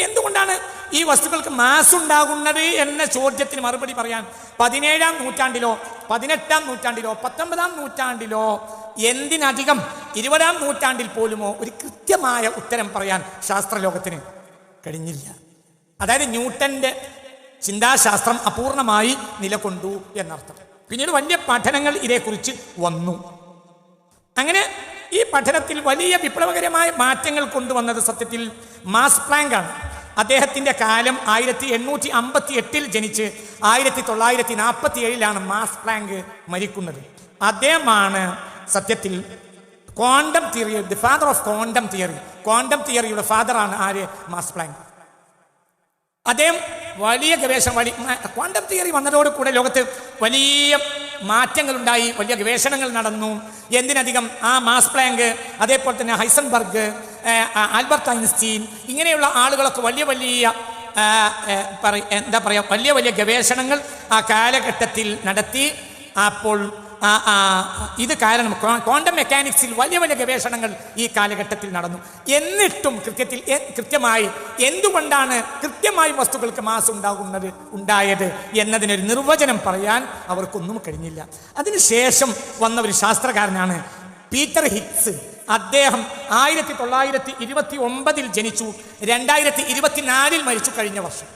എന്തുകൊണ്ടാണ് ഈ വസ്തുക്കൾക്ക് മാസ് ഉണ്ടാകുന്നത് എന്ന ചോദ്യത്തിന് മറുപടി പറയാൻ പതിനേഴാം നൂറ്റാണ്ടിലോ പതിനെട്ടാം നൂറ്റാണ്ടിലോ പത്തൊമ്പതാം നൂറ്റാണ്ടിലോ എന്തിനധികം ഇരുപതാം നൂറ്റാണ്ടിൽ പോലുമോ ഒരു കൃത്യമായ ഉത്തരം പറയാൻ ശാസ്ത്രലോകത്തിന് കഴിഞ്ഞില്ല. അതായത് ന്യൂട്ടന്റെ ചിന്താശാസ്ത്രം അപൂർണമായി നിലകൊണ്ടു എന്നർത്ഥം. പിന്നീട് വലിയ പഠനങ്ങൾ ഇതേക്കുറിച്ച് വന്നു. അങ്ങനെ ഈ പഠനത്തിൽ വലിയ വിപ്ലവകരമായ മാറ്റങ്ങൾ കൊണ്ടുവന്നത് സത്യത്തിൽ മാസ് പ്ലാങ്ക് ആണ് അദ്ദേഹത്തിന്റെ കാലം ആയിരത്തി എണ്ണൂറ്റി അമ്പത്തി എട്ടിൽ ജനിച്ച് ആയിരത്തി തൊള്ളായിരത്തി നാൽപ്പത്തി ഏഴിലാണ് മാസ് പ്ലാങ്ക് മരിക്കുന്നത്. അദ്ദേഹമാണ് സത്യത്തിൽ quantum theory the father of quantum theory. Quantum തിയറിയുടെ ഫാദറാണ് ആര്? മാസ് പ്ലാങ്ക് അദ്ദേഹം വലിയ ഗവേഷണം വലിയ ക്വാണ്ടം തിയറി വന്നതോടുകൂടെ ലോകത്ത് വലിയ മാറ്റങ്ങൾ ഉണ്ടായി വലിയ ഗവേഷണങ്ങൾ നടന്നു. എന്തിനധികം? ആ മാസ് പ്ലാങ്ക് അതേപോലെ തന്നെ ഹൈസൻബർഗ് ആൽബർട്ട് ഐൻസ്റ്റീൻ ഇങ്ങനെയുള്ള ആളുകളൊക്കെ വലിയ വലിയ എന്താ പറയുക വലിയ വലിയ ഗവേഷണങ്ങൾ ആ കാലഘട്ടത്തിൽ നടത്തി. അപ്പോൾ ഇത് കാരണം ക്വാ- ക്വാണ്ടം മെക്കാനിക്സിൽ വലിയ വലിയ ഗവേഷണങ്ങൾ ഈ കാലഘട്ടത്തിൽ നടന്നു. എന്നിട്ടും കൃത്യത്തിൽ കൃത്യമായി എന്തുകൊണ്ടാണ് കൃത്യമായി വസ്തുക്കൾക്ക് മാസ് ഉണ്ടാകുന്നത് ഉണ്ടായത് എന്നതിനൊരു നിർവചനം പറയാൻ അവർക്കൊന്നും കഴിഞ്ഞില്ല. അതിനുശേഷം വന്ന ഒരു ശാസ്ത്രകാരനാണ് പീറ്റർ ഹിക്സ് അദ്ദേഹം ആയിരത്തി തൊള്ളായിരത്തി ഇരുപത്തി ഒമ്പതിൽ ജനിച്ചു രണ്ടായിരത്തി ഇരുപത്തിനാലിൽ മരിച്ചു കഴിഞ്ഞ വർഷം.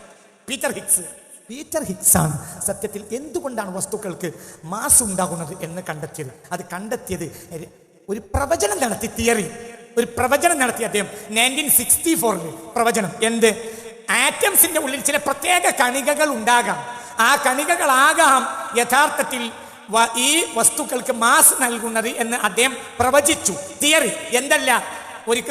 പീറ്റർ ഹിക്സ് പീറ്റർ ഹിക്സ് ആണ്. സത്യത്തിൽ എന്തുകൊണ്ടാണ് വസ്തുക്കൾക്ക് മാസ് ഉണ്ടാകുന്നത് എന്ന് കണ്ടെത്തിയത്? അത് കണ്ടെത്തിയത് ഒരു പ്രവചനം നടത്തി തിയറി. ഒരു പ്രവചനം നടത്തി അദ്ദേഹം. നയന്റീൻ സിക്സ്റ്റി ഫോറിൽ പ്രവചനം. എന്ത്? ആറ്റംസിന്റെ ഉള്ളിൽ ചില പ്രത്യേക കണികകൾ ഉണ്ടാകാം. ആ കണികകളാകാം യഥാർത്ഥത്തിൽ ഈ വസ്തുക്കൾക്ക് മാസ് നൽകുന്നത് എന്ന് അദ്ദേഹം പ്രവചിച്ചു. തിയറി. എന്തല്ല? ഒരു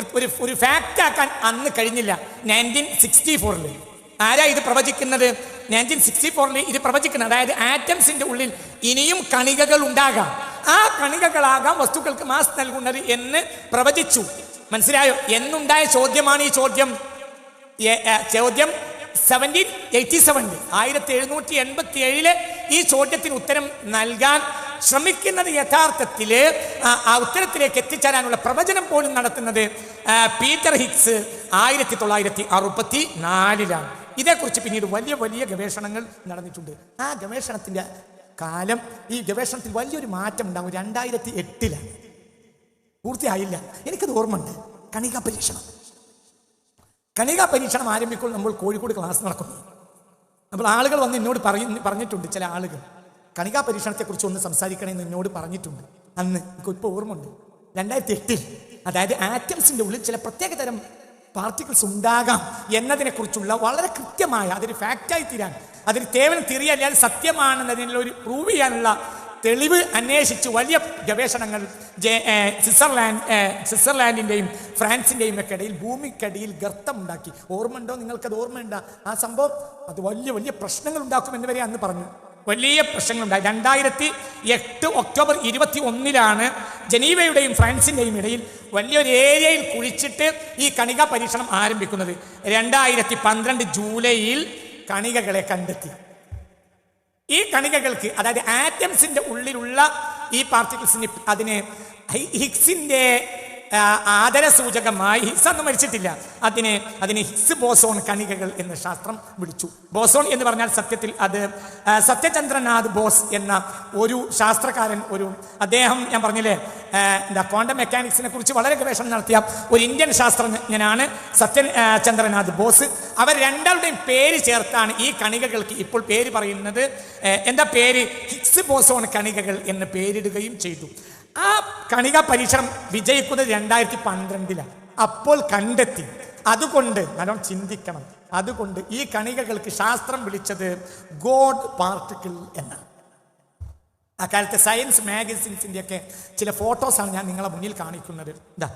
ഒരു ഫാക്റ്റ് ആക്കാൻ അന്ന് കഴിഞ്ഞില്ല. നയന്റീൻ സിക്സ്റ്റി ഫോറിൽ ആരാ ഇത് പ്രവചിക്കുന്നത്? നയന്റീൻ സിക്സ്റ്റി ഫോറിൽ ഇത് പ്രവചിക്കുന്നത് അതായത് ആറ്റംസിന്റെ ഉള്ളിൽ ഇനിയും കണികകൾ ഉണ്ടാകാം. ആ കണികകളാകാം വസ്തുക്കൾക്ക് മാസ് നൽകുന്നത് എന്ന് പ്രവചിച്ചു. മനസ്സിലായോ? എന്നുണ്ടായ ചോദ്യമാണ് ഈ ചോദ്യം. ചോദ്യം സെവന്റീൻ എയ്റ്റി സെവനിൽ ആയിരത്തി എഴുന്നൂറ്റി എൺപത്തി ഏഴിൽ ഈ ചോദ്യത്തിന് ഉത്തരം നൽകാൻ ശ്രമിക്കുന്നത് യഥാർത്ഥത്തിൽ ആ ഉത്തരത്തിലേക്ക് എത്തിച്ചേരാനുള്ള പ്രവചനം പോലും നടത്തുന്നത് പീറ്റർ ഹിക്സ് ആയിരത്തി തൊള്ളായിരത്തി അറുപത്തി നാലിലാണ് ഇതേക്കുറിച്ച് പിന്നീട് വലിയ വലിയ ഗവേഷണങ്ങൾ നടന്നിട്ടുണ്ട്. ആ ഗവേഷണത്തിന്റെ കാലം ഈ ഗവേഷണത്തിൽ വലിയൊരു മാറ്റം ഉണ്ടാകും രണ്ടായിരത്തി എട്ടിലാണ് പൂർത്തിയായില്ല. എനിക്കത് ഓർമ്മയുണ്ട്. കണികാ പരീക്ഷണം. കണികാ പരീക്ഷണം ആരംഭിക്കുമ്പോൾ നമ്മൾ കോഴിക്കോട് ക്ലാസ് നടക്കുന്നു. നമ്മൾ ആളുകൾ വന്ന് എന്നോട് പറയുന്ന പറഞ്ഞിട്ടുണ്ട് ചില ആളുകൾ. കണികാ പരീക്ഷണത്തെക്കുറിച്ച് ഒന്ന് സംസാരിക്കണമെന്ന് എന്നോട് പറഞ്ഞിട്ടുണ്ട്. അന്ന് എനിക്ക് ഇപ്പോൾ ഓർമ്മയുണ്ട്. രണ്ടായിരത്തി എട്ടിൽ അതായത് ആറ്റംസിന്റെ ഉള്ളിൽ ചില പ്രത്യേക തരം പാർട്ടിക്കിൾസ് ഉണ്ടാകാം എന്നതിനെക്കുറിച്ചുള്ള വളരെ കൃത്യമായ അതൊരു ഫാക്റ്റായി തീരാൻ. അതിന് കേവലം തിരിയാൻ അത് സത്യമാണെന്നതിനുള്ള ഒരു പ്രൂവ് ചെയ്യാനുള്ള തെളിവ് അന്വേഷിച്ച് വലിയ ഗവേഷണങ്ങൾ സ്വിറ്റ്സർലാൻഡ് സ്വിറ്റ്സർലാൻഡിന്റെയും ഫ്രാൻസിന്റെയും ഒക്കെ ഇടയിൽ ഭൂമിക്കടിയിൽ ഗർത്തമുണ്ടാക്കി. ഓർമ്മയുണ്ടോ? നിങ്ങൾക്കത് ഓർമ്മയുണ്ടോ? ആ സംഭവം അത് വലിയ വലിയ പ്രശ്നങ്ങൾ ഉണ്ടാക്കുമെന്ന് വരെ അന്ന് പറഞ്ഞു. വലിയ പ്രശ്നങ്ങളുണ്ടായി. രണ്ടായിരത്തി എട്ട് ഒക്ടോബർ ഇരുപത്തി ഒന്നിലാണ് ജനീവയുടെയും ഫ്രാൻസിന്റെയും ഇടയിൽ വലിയൊരു ഏരിയയിൽ കുഴിച്ചിട്ട് ഈ കണിക പരീക്ഷണം ആരംഭിക്കുന്നത്. രണ്ടായിരത്തി പന്ത്രണ്ട് ജൂലൈയിൽ കണികകളെ കണ്ടെത്തി. ഈ കണികകൾക്ക് അതായത് ആറ്റംസിന്റെ ഉള്ളിലുള്ള ഈ പാർട്ടിക്കിൾസിന് അതിന് ഹി- ഹിഗ്സിന്റെ ആ, ആദരസൂചകമായി ഹിസ് അന്ന് മരിച്ചിട്ടില്ല അതിനെ അതിന് ഹിസ് ബോസോൺ കണികകൾ എന്ന് ശാസ്ത്രം വിളിച്ചു. ബോസോൺ എന്ന് പറഞ്ഞാൽ സത്യത്തിൽ അത് സത്യചന്ദ്രനാഥ് ബോസ് എന്ന ഒരു ശാസ്ത്രകാരൻ ഒരു അദ്ദേഹം ഞാൻ പറഞ്ഞില്ലേ എന്താ ക്വാണ്ടം മെക്കാനിക്സിനെ കുറിച്ച് വളരെ ഗവേഷണം നടത്തിയ ഒരു ഇന്ത്യൻ ശാസ്ത്രജ്ഞനാണ് സത്യൻ ചന്ദ്രനാഥ് ബോസ്. അവർ രണ്ടാളുടെയും പേര് ചേർത്താണ് ഈ കണികകൾക്ക് ഇപ്പോൾ പേര് പറയുന്നത്. എന്താ പേര്? ഹിക്സ് ബോസോൺ കണികകൾ എന്ന് പേരിടുകയും ചെയ്തു. ആ കണിക പരീക്ഷണം വിജയിക്കുന്നത് രണ്ടായിരത്തി പന്ത്രണ്ടിലാണ് അപ്പോൾ കണ്ടെത്തി. അതുകൊണ്ട് നല്ലോണം ചിന്തിക്കണം. അതുകൊണ്ട് ഈ കണികകൾക്ക് ശാസ്ത്രം വിളിച്ചത് ഗോഡ് പാർട്ടിക്കിൾ എന്നാണ്. അക്കാലത്തെ സയൻസ് മാഗസിൻസിന്റെ ഒക്കെ ചില ഫോട്ടോസാണ് ഞാൻ നിങ്ങളെ മുന്നിൽ കാണിക്കുന്നത്. ഇതാ.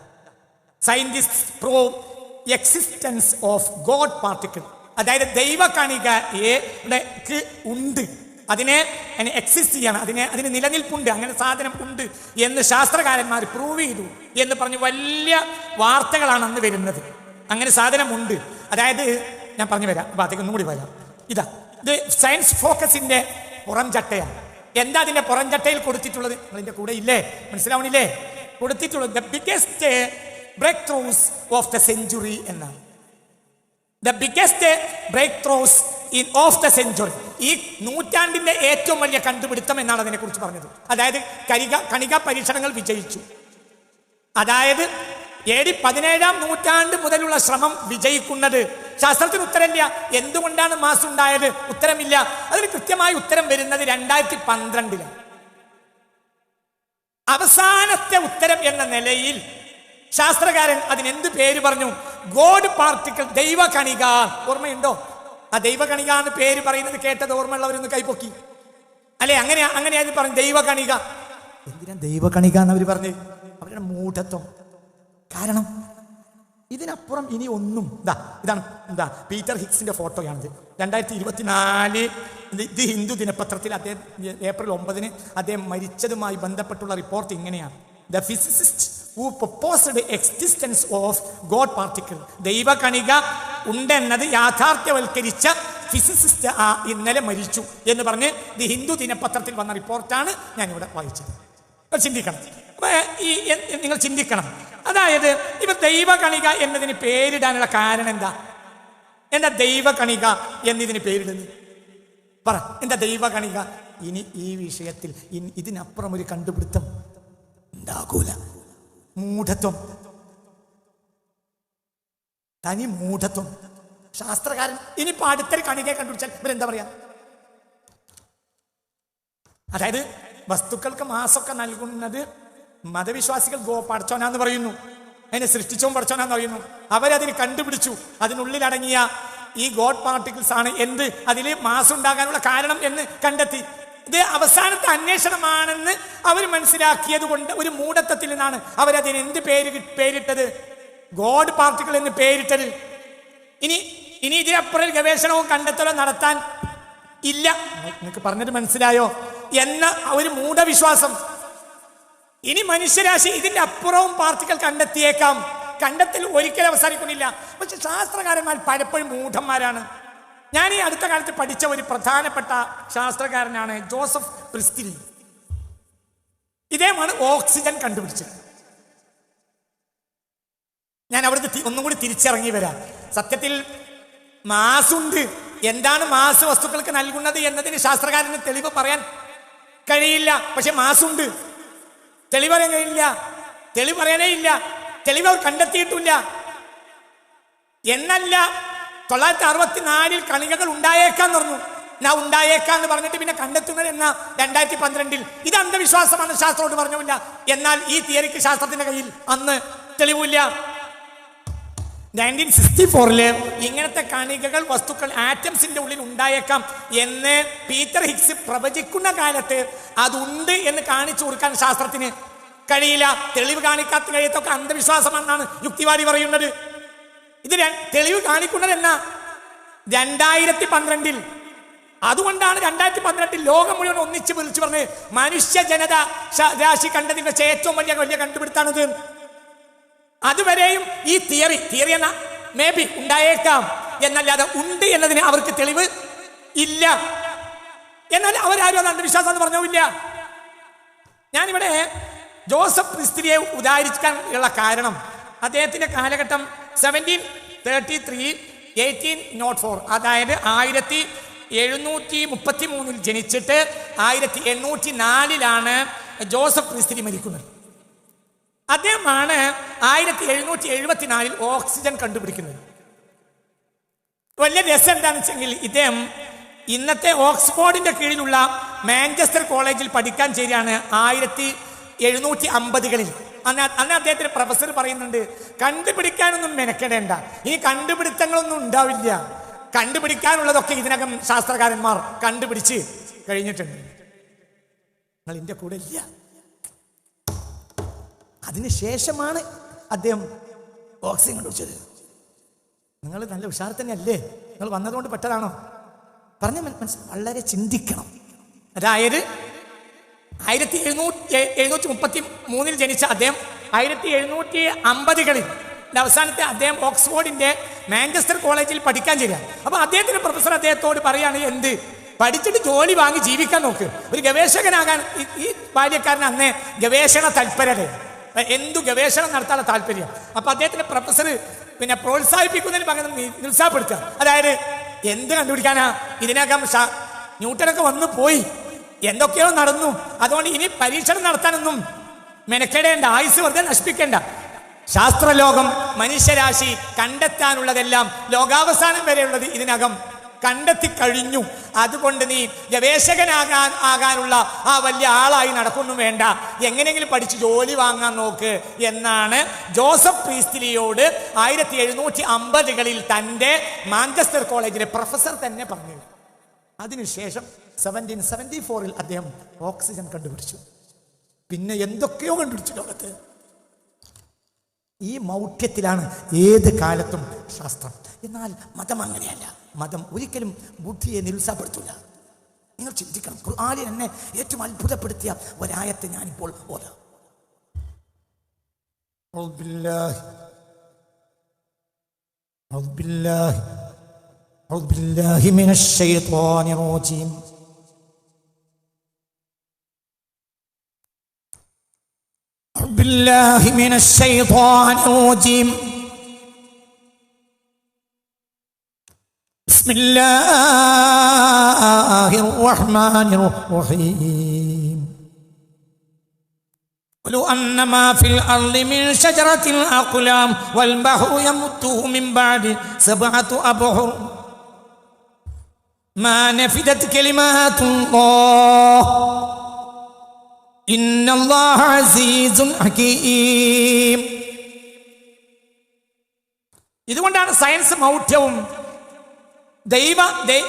Scientist pro existence of God particle അതായത് ദൈവ ദൈവകണികയ്ക്ക് ഉണ്ട്. അതിനെ എക്സിസ്റ്റ് ചെയ്യണം. അതിനെ അതിന് നിലനിൽപ്പുണ്ട്. അങ്ങനെ സാധനം ഉണ്ട് എന്ന് ശാസ്ത്രകാരന്മാർ പ്രൂവ് ചെയ്തു എന്ന് പറഞ്ഞ് വലിയ വാർത്തകളാണ് അന്ന് വരുന്നത്. അങ്ങനെ സാധനം ഉണ്ട് അതായത് ഞാൻ പറഞ്ഞു വരാം. അപ്പൊ അതൊക്കെ ഒന്നുകൂടി വരാം. ഇതാ ഇത് സയൻസ് ഫോക്കസിന്റെ പുറം ചട്ടയാണ്. എന്താ അതിന്റെ പുറം ചട്ടയിൽ കൊടുത്തിട്ടുള്ളത്? അതിന്റെ കൂടെ ഇല്ലേ? മനസ്സിലാവണില്ലേ? കൊടുത്തിട്ടുള്ളത് the biggest breakthroughs of the century എന്നാണ്. The biggest breakthroughs in of the century ഈ നൂറ്റാണ്ടിന്റെ ഏറ്റവും വലിയ കണ്ടുപിടുത്തം എന്നാണ് അതിനെക്കുറിച്ച് പറഞ്ഞത്. അതായത് കരിക കണിക പരീക്ഷണങ്ങൾ വിജയിച്ചു. അതായത് എ ഡി പതിനേഴാം നൂറ്റാണ്ട് മുതലുള്ള ശ്രമം വിജയിക്കുന്നത്. ശാസ്ത്രത്തിന് ഉത്തരമില്ല. എന്തുകൊണ്ടാണ് മാസം ഉണ്ടായത്? ഉത്തരമില്ല. അതിന് കൃത്യമായ ഉത്തരം വരുന്നത് രണ്ടായിരത്തി പന്ത്രണ്ടിലാണ് അവസാനത്തെ ഉത്തരം എന്ന നിലയിൽ ശാസ്ത്രകാരൻ അതിനെന്ത് പേര് പറഞ്ഞു? ഗോഡ് പാർട്ടിക്കൽ ദൈവ കണിക ഓർമ്മയുണ്ടോ? ആ ദൈവകണിക എന്ന് പേര് പറയുന്നത് കേട്ടത് ഓർമ്മയുള്ളവരൊന്ന് കൈപ്പൊക്കി അല്ലെ അങ്ങനെ അങ്ങനെയാണ് പറഞ്ഞു ദൈവകണിക. എന്തിനാ ദൈവകണിക എന്ന് എന്നവർ പറഞ്ഞ് അവരുടെ മൂഢത്വം. കാരണം ഇതിനപ്പുറം ഇനി ഒന്നും ഇതാ ഇതാണ് എന്താ പീറ്റർ ഹിക്സിന്റെ ഫോട്ടോയാണിത്. രണ്ടായിരത്തി ഇരുപത്തിനാല് ഇത് ഹിന്ദു ദിനപത്രത്തിൽ അദ്ദേഹം ഏപ്രിൽ ഒമ്പതിന് അദ്ദേഹം മരിച്ചതുമായി ബന്ധപ്പെട്ടുള്ള റിപ്പോർട്ട് ഇങ്ങനെയാണ്. The physicist who proposed existence of God particle. ദൈവകണിക ഉണ്ടെന്നത് യാഥാർത്ഥ്യവൽക്കരിച്ച ഫിസിസിസ്റ്റ് ആ ഇന്നലെ മരിച്ചു എന്ന് പറഞ്ഞ് ദി ഹിന്ദു ദിനപത്രത്തിൽ വന്ന റിപ്പോർട്ടാണ് ഞാനിവിടെ വായിച്ചത്. ചിന്തിക്കണം. ഈ നിങ്ങൾ ചിന്തിക്കണം. അതായത് ഇവ ദൈവകണിക എന്നതിന് പേരിടാനുള്ള കാരണം എന്താ? എന്താ ദൈവകണിക എന്നിതിന് പേരിടുന്നത്? പറ എന്താ ദൈവകണിക? ഇനി ഈ വിഷയത്തിൽ ഇതിനപ്പുറം ഒരു കണ്ടുപിടുത്തം ഉണ്ടാകൂല. മൂഢത്വം. തനി മൂഢത്വം. ശാസ്ത്രകാരൻ ഇനി അടുത്തൊരു കണികയെ കണ്ടുപിടിച്ചാൽ ഇവരെന്താ പറയാ? അതായത് വസ്തുക്കൾക്ക് മാസമൊക്കെ നൽകുന്നത് മതവിശ്വാസികൾ ഗോ പടച്ചോനാന്ന് പറയുന്നു. അതിനെ സൃഷ്ടിച്ചോൻ പടച്ചോനാന്ന് പറയുന്നു. അവരതിന് കണ്ടുപിടിച്ചു. അതിനുള്ളിലടങ്ങിയ ഈ ഗോഡ് പാർട്ടിക്കിൾസ് ആണ് എന്ത്? അതിൽ മാസം ഉണ്ടാകാനുള്ള കാരണം എന്ന് കണ്ടെത്തി. ഇത് അവസാനത്തെ അന്വേഷണമാണെന്ന് അവർ മനസ്സിലാക്കിയത് കൊണ്ട് ഒരു മൂഢത്വത്തിൽ നിന്നാണ് അവരതിന് എന്ത് പേര് പേരിട്ടത്? ഗോഡ് പാർട്ടിക്കിൾ എന്ന് പേരിട്ടത്. ഇനി ഇനി ഇതിനപ്പുറം ഗവേഷണവും കണ്ടെത്തലോ നടത്താൻ ഇല്ല. നിങ്ങൾക്ക് പറഞ്ഞിട്ട് മനസ്സിലായോ? എന്ന ഒരു മൂഢവിശ്വാസം. ഇനി മനുഷ്യരാശി ഇതിന്റെ അപ്പുറവും പാർട്ടികൾ കണ്ടെത്തിയേക്കാം. കണ്ടെത്തൽ ഒരിക്കലും അവസാനിക്കുന്നില്ല. പക്ഷെ ശാസ്ത്രകാരന്മാർ പലപ്പോഴും മൂഢന്മാരാണ്. ഞാൻ ഈ അടുത്ത കാലത്ത് പഠിച്ച ഒരു പ്രധാനപ്പെട്ട ശാസ്ത്രകാരനാണ് ജോസഫ് പ്രിസ്തിരി. ഇദ്ദേഹമാണ് ഓക്സിജൻ കണ്ടുപിടിച്ചത്. ഞാൻ അവിടുന്ന് ഒന്നും കൂടി തിരിച്ചിറങ്ങി വരാം. സത്യത്തിൽ മാസുണ്ട്. എന്താണ് മാസ് വസ്തുക്കൾക്ക് നൽകുന്നത് എന്നതിന് ശാസ്ത്രകാരന് തെളിവ് പറയാൻ കഴിയില്ല. പക്ഷെ മാസുണ്ട്. തെളിവ് പറയാൻ കഴിയില്ല. തെളിവ് പറയാനേ ഇല്ല. തെളിവ് അവർ കണ്ടെത്തിയിട്ടില്ല. എന്നല്ല തൊള്ളായിരത്തി അറുപത്തിനാലിൽ കണികകൾ ഉണ്ടായേക്കാന്ന് പറഞ്ഞു. ഞാൻ ഉണ്ടായേക്കാന്ന് പറഞ്ഞിട്ട് പിന്നെ കണ്ടെത്തുന്നത് എന്ന രണ്ടായിരത്തി പന്ത്രണ്ടിൽ ഇത് അന്ധവിശ്വാസമാണ്. ശാസ്ത്രോട് പറഞ്ഞില്ല എന്നാൽ ഈ തിയറിക്ക് ശാസ്ത്രത്തിന്റെ കയ്യിൽ അന്ന് തെളിവില്ല. നയന്റീൻ സിക്സ്റ്റി ഫോറിൽ ഇങ്ങനത്തെ കണികകൾ വസ്തുക്കൾ ആറ്റംസിന്റെ ഉള്ളിൽ ഉണ്ടായേക്കാം എന്ന് പീറ്റർ ഹിക്സ് പ്രവചിക്കുന്ന കാലത്ത് അതുണ്ട് എന്ന് കാണിച്ചു കൊടുക്കാൻ ശാസ്ത്രത്തിന് കഴിയില്ല. തെളിവ് കാണിക്കാത്ത കഴിയത്തൊക്കെ അന്ധവിശ്വാസമെന്നാണ് യുക്തിവാദി പറയുന്നത്. ഇത് തെളിവ് കാണിക്കുന്നത് എന്നാ രണ്ടായിരത്തി പന്ത്രണ്ടിൽ അതുകൊണ്ടാണ് രണ്ടായിരത്തി പന്ത്രണ്ടിൽ ലോകം മുഴുവൻ ഒന്നിച്ച് വിളിച്ചു പറഞ്ഞ് മനുഷ്യ ജനത രാശി കണ്ടതിന്റെ ഏറ്റവും വലിയ വലിയ കണ്ടുപിടുത്താണിത്. അതുവരെയും ഈ തിയറി തിയറി എന്ന മേ ബി ഉണ്ടായേക്കാം എന്നല്ലാതെ ഉണ്ട് എന്നതിന് അവർക്ക് തെളിവ് ഇല്ല. എന്നാൽ അവരാരും അന്ധവിശ്വാസം എന്ന് പറഞ്ഞില്ല ഞാനിവിടെ ജോസഫ് ക്രിസ്തിരിയെ ഉദാഹരിക്കാൻ ഉള്ള കാരണം അദ്ദേഹത്തിന്റെ കാലഘട്ടം seventeen thirty three eighteen nought four അതായത് ആയിരത്തി എഴുന്നൂറ്റി മുപ്പത്തി മൂന്നിൽ ജനിച്ചിട്ട് ആയിരത്തി എണ്ണൂറ്റി നാലിലാണ് ജോസഫ് ക്രിസ്തിരി മരിക്കുന്നത്. അദ്ദേഹമാണ് ആയിരത്തി എഴുന്നൂറ്റി എഴുപത്തിനാലിൽ ഓക്സിജൻ കണ്ടുപിടിക്കുന്നത്. വലിയ രസം എന്താണെന്ന് വെച്ചെങ്കിൽ ഇദ്ദേഹം ഇന്നത്തെ ഓക്സ്ഫോർഡിന്റെ കീഴിലുള്ള മാഞ്ചസ്റ്റർ കോളേജിൽ പഠിക്കാൻ ചേരുകയാണ് ആയിരത്തി എഴുന്നൂറ്റി അമ്പതുകളിൽ അന്ന് അന്ന് അദ്ദേഹത്തിന് പ്രൊഫസർ പറയുന്നുണ്ട് കണ്ടുപിടിക്കാനൊന്നും മെനക്കെടേണ്ട. ഇനി കണ്ടുപിടുത്തങ്ങളൊന്നും ഉണ്ടാവില്ല. കണ്ടുപിടിക്കാനുള്ളതൊക്കെ ഇതിനകം ശാസ്ത്രകാരന്മാർ കണ്ടുപിടിച്ച് കഴിഞ്ഞിട്ടുണ്ട്. നിങ്ങൾ എന്റെ കൂടെ ഇല്ല. അതിനുശേഷമാണ് അദ്ദേഹം ഓക്സിജൻ കണ്ടുപിടിച്ചത്. നിങ്ങൾ നല്ല ഉഷാർ തന്നെയല്ലേ? നിങ്ങൾ വന്നതുകൊണ്ട് പെട്ടതാണോ പറഞ്ഞ മനസ്സിൽ വളരെ ചിന്തിക്കണം. അതായത് ആയിരത്തി എഴുന്നൂറ്റി എഴുന്നൂറ്റി മുപ്പത്തി മൂന്നിൽ ജനിച്ച അദ്ദേഹം ആയിരത്തി എഴുന്നൂറ്റി അമ്പതുകളിൽ അവസാനത്തെ അദ്ദേഹം ഓക്സ്ഫോർഡിന്റെ മാഞ്ചസ്റ്റർ കോളേജിൽ പഠിക്കാൻ ചെയ്യുക അപ്പൊ അദ്ദേഹത്തിന്റെ പ്രൊഫസർ അദ്ദേഹത്തോട് പറയാണ് എന്ത്? പഠിച്ചിട്ട് ജോലി വാങ്ങി ജീവിക്കാൻ നോക്ക്. ഒരു ഗവേഷകനാകാൻ ഈ ബാല്യക്കാരൻ അന്നേ ഗവേഷണ തൽപരത എന്തു ഗവേഷണം നടത്താനുള്ള താല്പര്യം? അപ്പൊ അദ്ദേഹത്തിന്റെ പ്രൊഫസർ പിന്നെ പ്രോത്സാഹിപ്പിക്കുന്നതിന് പകരം നിരുത്സാഹപ്പെടുത്തുക. അതായത് എന്ത് കണ്ടുപിടിക്കാനാ? ഇതിനകം ന്യൂട്ടനൊക്കെ വന്നു പോയി. എന്തൊക്കെയോ നടന്നു. അതുകൊണ്ട് ഇനി പരീക്ഷണം നടത്താനൊന്നും മെനക്കെടേണ്ട ആയുസ് വെറുതെ നശിപ്പിക്കേണ്ട. ശാസ്ത്രലോകം മനുഷ്യരാശി കണ്ടെത്താനുള്ളതെല്ലാം ലോകാവസാനം വരെയുള്ളത് ഇതിനകം കണ്ടെത്തി കഴിഞ്ഞു. അതുകൊണ്ട് നീ ഗവേഷകനാകാൻ ആകാനുള്ള ആ വലിയ ആളായി നടക്കൊന്നും വേണ്ട. എങ്ങനെയെങ്കിലും പഠിച്ച് ജോലി വാങ്ങാൻ നോക്ക് എന്നാണ് ജോസഫ് പ്രീസ്റ്റിലിയോട് ആയിരത്തി എഴുന്നൂറ്റി അമ്പതുകളിൽ തന്റെ മാഞ്ചസ്റ്റർ കോളേജിലെ പ്രൊഫസർ തന്നെ പറഞ്ഞത് അതിനുശേഷം സെവന്റീൻ സെവന്റി ഫോറിൽ അദ്ദേഹം ഓക്സിജൻ കണ്ടുപിടിച്ചു. പിന്നെ എന്തൊക്കെയോ കണ്ടുപിടിച്ചു ലോകത്ത്. ഈ മൗഢ്യത്തിലാണ് ഏത് കാലത്തും ശാസ്ത്രം എന്നാൽ മതം അങ്ങനെയല്ല മതം ഒരിക്കലും ബുദ്ധിയെ നിരുത്സാഹപ്പെടുത്തില്ല നിങ്ങൾ ചിന്തിക്കണം ഖുർആനിൽ എന്നെ ഏറ്റവും അത്ഭുതപ്പെടുത്തിയ ഒരായത്തെ ഞാനിപ്പോൾ ഓതാം أعوذ بالله أعوذ بالله أعوذ بالله من الشيطان الرجيم بالله من الشيطان الرجيم. بسم الله الرحمن الرحيم. ولو أن ما في الأرض من شجرة أقلام والبحر يمده من بعد سبعة أبحر. ما نفدت كلمات الله. ഇതുകൊണ്ടാണ് സയൻസ് മൗഢ്യവും ദൈവ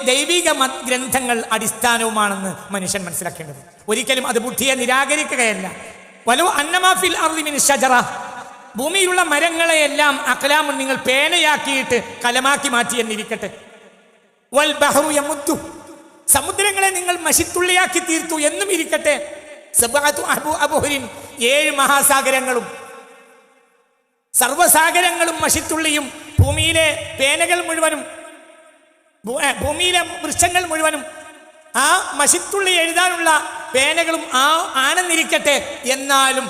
ദൈവിക ഗ്രന്ഥങ്ങൾ അടിസ്ഥാനവുമാണെന്ന് മനുഷ്യൻ മനസ്സിലാക്കേണ്ടത്. ഒരിക്കലും അത് ബുദ്ധിയെ നിരാകരിക്കുകയല്ല. വലു അന്നമാഫിൽ അർലിമിൻ ഷജറ ഭൂമിയിലുള്ള മരങ്ങളെയെല്ലാം അകലാമൻ നിങ്ങൾ പേനയാക്കിയിട്ട് കലമാക്കി മാറ്റി എന്നിരിക്കട്ടെ വൽ ബഹ്റു യമുദ്ദു. സമുദ്രങ്ങളെ നിങ്ങൾ മഷിത്തുള്ളിയാക്കി തീർത്തു എന്നും ഇരിക്കട്ടെ. അബുഹരിൻ ഏഴ് മഹാസാഗരങ്ങളും സർവസാഗരങ്ങളും മഷിത്തുള്ളിയും ഭൂമിയിലെ പേനകൾ മുഴുവനും ഭൂമിയിലെ വൃക്ഷങ്ങൾ മുഴുവനും ആ മഷിത്തുള്ളി എഴുതാനുള്ള പേനകളും ആ ആണെന്നിരിക്കട്ടെ എന്നാലും.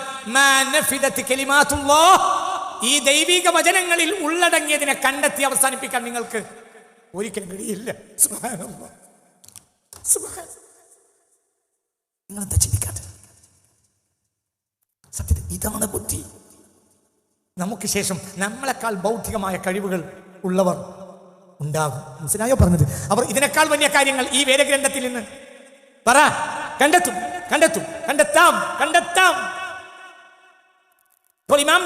ഈ ദൈവിക വചനങ്ങളിൽ ഉള്ളടങ്ങിയതിനെ കണ്ടെത്തി അവസാനിപ്പിക്കാൻ നിങ്ങൾക്ക് ഒരിക്കലും കഴിയില്ല. സുബ്ഹാനല്ലാഹ്. നിങ്ങളെന്താ ചിന്തിക്കാത്തത് സത്യത്തിൽ ഇതാണ് ബുദ്ധി. നമുക്ക് ശേഷം നമ്മളെക്കാൾ ബൗദ്ധികമായ കഴിവുകൾ ഉള്ളവർ ഉണ്ടാകും. മനസ്സിലായോ പറഞ്ഞത്? അവർ ഇതിനേക്കാൾ വലിയ കാര്യങ്ങൾ ഈ വേദഗ്രന്ഥത്തിൽ നിന്ന് പറ. കണ്ടെത്തും കണ്ടെത്തും കണ്ടെത്താം കണ്ടെത്താം. ഇപ്പോൾ ഇമാം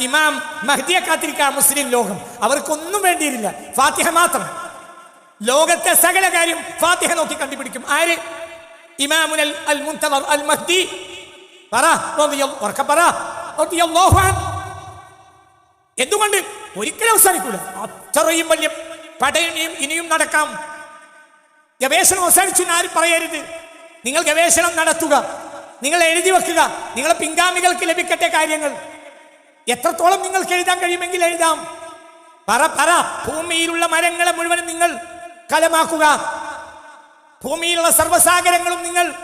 ഇമാം മഹ്ദിയെ കാത്തിരിക്കുക മുസ്ലിം ലോകം. അവർക്കൊന്നും വേണ്ടിയിരുന്നില്ല. ഫാത്തിഹ മാത്രം. ലോകത്തെ സകല കാര്യം ഫാത്തിഹ നോക്കി കണ്ടുപിടിക്കും. ആര്? ഇമാമുൽ അൽ മുൻതവർ അൽ മഹ്ദി പറ. പറ. എന്തുകൊണ്ട്? ഒരിക്കലും അവസാനിക്കൂല. അത്രയും വലിയ പടയണിയും ഇനിയും നടക്കാം. ഗവേഷണം അവസാനിച്ചു ആരും പറയരുത്. നിങ്ങൾ ഗവേഷണം നടത്തുക. നിങ്ങൾ എഴുതി വെക്കുക. നിങ്ങളെ പിൻഗാമികൾക്ക് ലഭിക്കട്ടെ കാര്യങ്ങൾ. എത്രത്തോളം നിങ്ങൾക്ക് എഴുതാൻ കഴിയുമെങ്കിൽ എഴുതാം. പറ പറ. ഭൂമിയിലുള്ള മരങ്ങളെ മുഴുവനും നിങ്ങൾ കലമാക്കുക. ഭൂമിയിലുള്ള സർവസാഗരങ്ങളും നിങ്ങൾ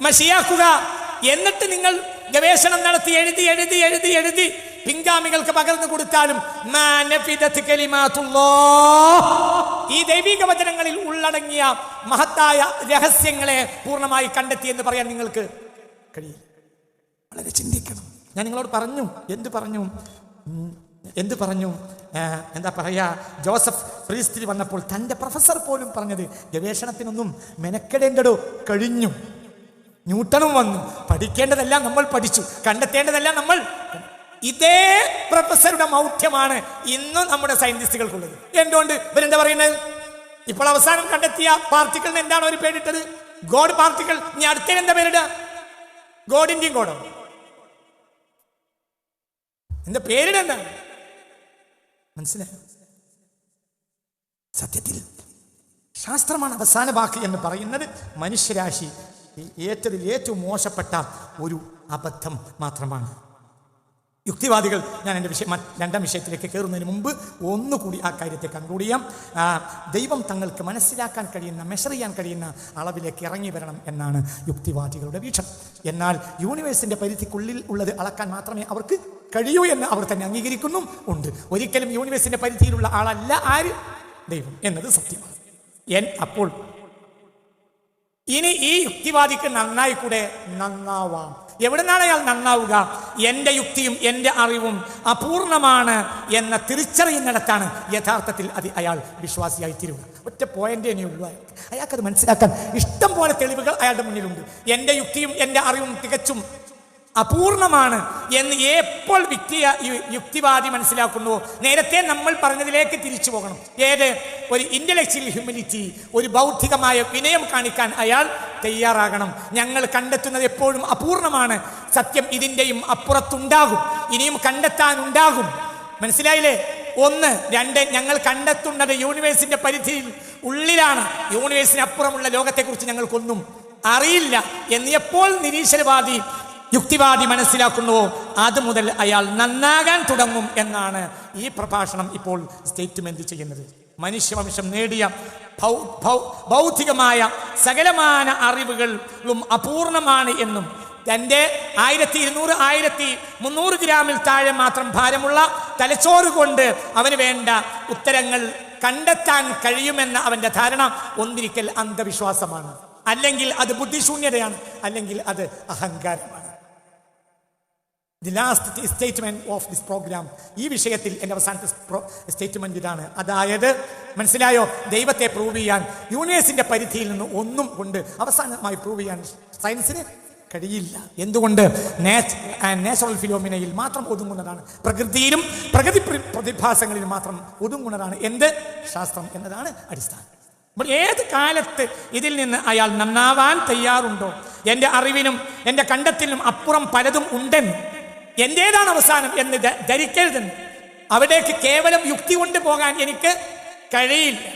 മഷിയാക്കുക. എന്നിട്ട് നിങ്ങൾ ഗവേഷണം നടത്തി എഴുതി എഴുതി എഴുതി എഴുതി പിൻഗാമികൾക്ക് പകർന്നു കൊടുത്താലും. ഈ ദൈവിക വചനങ്ങളിൽ ഉള്ളടങ്ങിയ മഹത്തായ രഹസ്യങ്ങളെ പൂർണമായി കണ്ടെത്തി എന്ന് പറയാൻ നിങ്ങൾക്ക് കഴിയില്ല. വളരെ ചിന്തിക്കണം. ഞാൻ നിങ്ങളോട് പറഞ്ഞു. എന്ത് പറഞ്ഞു? എന്ത് പറഞ്ഞു? എന്താ പറയാ? ജോസഫ് ഫ്രീസ്ത്രി വന്നപ്പോൾ തന്റെ പ്രൊഫസർ പോലും പറഞ്ഞത് ഗവേഷണത്തിനൊന്നും മെനക്കെടേണ്ടടോ? കഴിഞ്ഞു. ന്യൂട്ടണും വന്നു. പഠിക്കേണ്ടതെല്ലാം നമ്മൾ പഠിച്ചു. കണ്ടെത്തേണ്ടതെല്ലാം നമ്മൾ ഇതേ പ്രൊഫസറുടെ മൗഢ്യമാണ് ഇന്നും നമ്മുടെ സയന്റിസ്റ്റുകൾക്കുള്ളത് എന്തുകൊണ്ട്? ഇവരെന്താ പറയുന്നത്? ഇപ്പോൾ അവസാനം കണ്ടെത്തിയ പാർട്ടിക്കിളിന് എന്താണ് ഒരു പേരിട്ടത്? ഗോഡ് പാർട്ടിക്കിൾ ഇനി അടുത്തതിന് എന്താ പേരിടുക? ഗോഡിന്റെയും ഗോഡോ എന്താ പേരിടെന്താ മനസ്സിലായോ? സത്യത്തിൽ ശാസ്ത്രമാണ് അവസാന വാക്ക് എന്ന് പറയുന്നത് മനുഷ്യരാശി. ഏറ്റതിൽ ഏറ്റവും മോശപ്പെട്ട ഒരു അബദ്ധം മാത്രമാണ്. യുക്തിവാദികൾ ഞാൻ എന്റെ വിഷയം രണ്ടാം വിഷയത്തിലേക്ക് കയറുന്നതിന് മുമ്പ് ഒന്നുകൂടി ആ കാര്യത്തെ കൺക്ലൂഡ് ചെയ്യാം. ദൈവം തങ്ങൾക്ക് മനസ്സിലാക്കാൻ കഴിയുന്ന മെഷർ ചെയ്യാൻ കഴിയുന്ന അളവിലേക്ക് ഇറങ്ങി വരണം എന്നാണ് യുക്തിവാദികളുടെ വീക്ഷണം. എന്നാൽ യൂണിവേഴ്സിന്റെ പരിധിക്കുള്ളിൽ ഉള്ളത് അളക്കാൻ മാത്രമേ അവർക്ക് കഴിയൂ എന്ന് അവർ തന്നെ അംഗീകരിക്കുന്നു ഉണ്ട്. ഒരിക്കലും യൂണിവേഴ്സിന്റെ പരിധിയിലുള്ള ആളല്ല ആര്? ദൈവം എന്നത് സത്യമാണ്. എൻ അപ്പോൾ ഇനി ഈ യുക്തിവാദിക്ക് നന്നായി കൂടെ നന്നാവാം. നിന്നാണ് അയാൾ നന്നാവുക? എന്റെ യുക്തിയും എന്റെ അറിവും അപൂർണമാണ് എന്ന തിരിച്ചറിയുന്നിടത്താണ് യഥാർത്ഥത്തിൽ അത് അയാൾ വിശ്വാസിയായി തീരുക. ഒറ്റ പോയിന്റ് തന്നെ അയാൾക്ക്. അയാൾക്കത് മനസ്സിലാക്കാൻ ഇഷ്ടം പോലെ തെളിവുകൾ അയാളുടെ മുന്നിലുണ്ട്. എന്റെ യുക്തിയും എന്റെ അറിവും തികച്ചും അപൂർണമാണ് എന്ന് എപ്പോൾ വ്യക്തി യുക്തിവാദി മനസ്സിലാക്കുന്നുവോ നേരത്തെ നമ്മൾ പറഞ്ഞതിലേക്ക് തിരിച്ചു പോകണം. ഏത്? ഒരു ഇന്റലക്ച്വൽ ഹ്യൂമിനിറ്റി ഒരു ബൗദ്ധികമായ വിനയം കാണിക്കാൻ അയാൾ തയ്യാറാകണം. ഞങ്ങൾ കണ്ടെത്തുന്നത് എപ്പോഴും അപൂർണമാണ്. സത്യം ഇതിന്റെയും അപ്പുറത്തുണ്ടാകും. ഇനിയും കണ്ടെത്താനുണ്ടാകും. മനസ്സിലായില്ലേ? ഒന്ന് രണ്ട് ഞങ്ങൾ കണ്ടെത്തുന്നത് യൂണിവേഴ്സിന്റെ പരിധിയിൽ ഉള്ളിലാണ്. യൂണിവേഴ്സിന് അപ്പുറമുള്ള ലോകത്തെക്കുറിച്ച് ഞങ്ങൾക്കൊന്നും അറിയില്ല. എന്ന് എപ്പോൾ നിരീശ്വരവാദി യുക്തിവാദി മനസ്സിലാക്കുന്നുവോ? അത് മുതൽ അയാൾ നന്നാകാൻ തുടങ്ങും എന്നാണ് ഈ പ്രഭാഷണം ഇപ്പോൾ സ്റ്റേറ്റ്മെന്റ് ചെയ്യുന്നത്. മനുഷ്യവംശം നേടിയ ബൗദ്ധികമായ സകലമാന അറിവുകളും അപൂർണമാണ് എന്നും തന്റെ ആയിരത്തി ഇരുന്നൂറ് ആയിരത്തി മുന്നൂറ് ഗ്രാമിൽ താഴെ മാത്രം ഭാരമുള്ള തലച്ചോറ് കൊണ്ട് അവന് വേണ്ട ഉത്തരങ്ങൾ കണ്ടെത്താൻ കഴിയുമെന്ന അവന്റെ ധാരണ ഒന്നിരിക്കൽ അന്ധവിശ്വാസമാണ്. അല്ലെങ്കിൽ അത് ബുദ്ധിശൂന്യതയാണ് അല്ലെങ്കിൽ അത് അഹങ്കാരമാണ്. The last statement of this programme ഈ വിഷയത്തിൽ എന്റെ അവസാനത്തെ സ്റ്റേറ്റ്മെന്റ് ഇതാണ്. അതായത് മനസ്സിലായോ? ദൈവത്തെ പ്രൂവ് ചെയ്യാൻ യൂണിവേഴ്സിന്റെ പരിധിയിൽ നിന്ന് ഒന്നും കൊണ്ട് അവസാനമായി പ്രൂവ് ചെയ്യാൻ സയൻസിന് കഴിയില്ല. എന്തുകൊണ്ട്? നാച്ചുറൽ ഫിലോമിനയിൽ മാത്രം ഒതുങ്ങുന്നതാണ്. പ്രകൃതിയിലും പ്രകൃതി പ്ര- പ്രതിഭാസങ്ങളിലും മാത്രം ഒതുങ്ങുന്നതാണ്. എന്ത്? ശാസ്ത്രം എന്നതാണ് അടിസ്ഥാനം. അപ്പോൾ ഏത് കാലത്ത് ഇതിൽ നിന്ന് അയാൾ നന്നാവാൻ തയ്യാറുണ്ടോ? എന്റെ അറിവിനും എന്റെ കണ്ടത്തിനും അപ്പുറം പലതും ഉണ്ടെന്ന് എന്റേതാണ് അവസാനം എന്ന് ധരിക്കരുതെന്ന്. അവിടേക്ക് കേവലം യുക്തി കൊണ്ട് പോകാൻ എനിക്ക് കഴിയില്ല.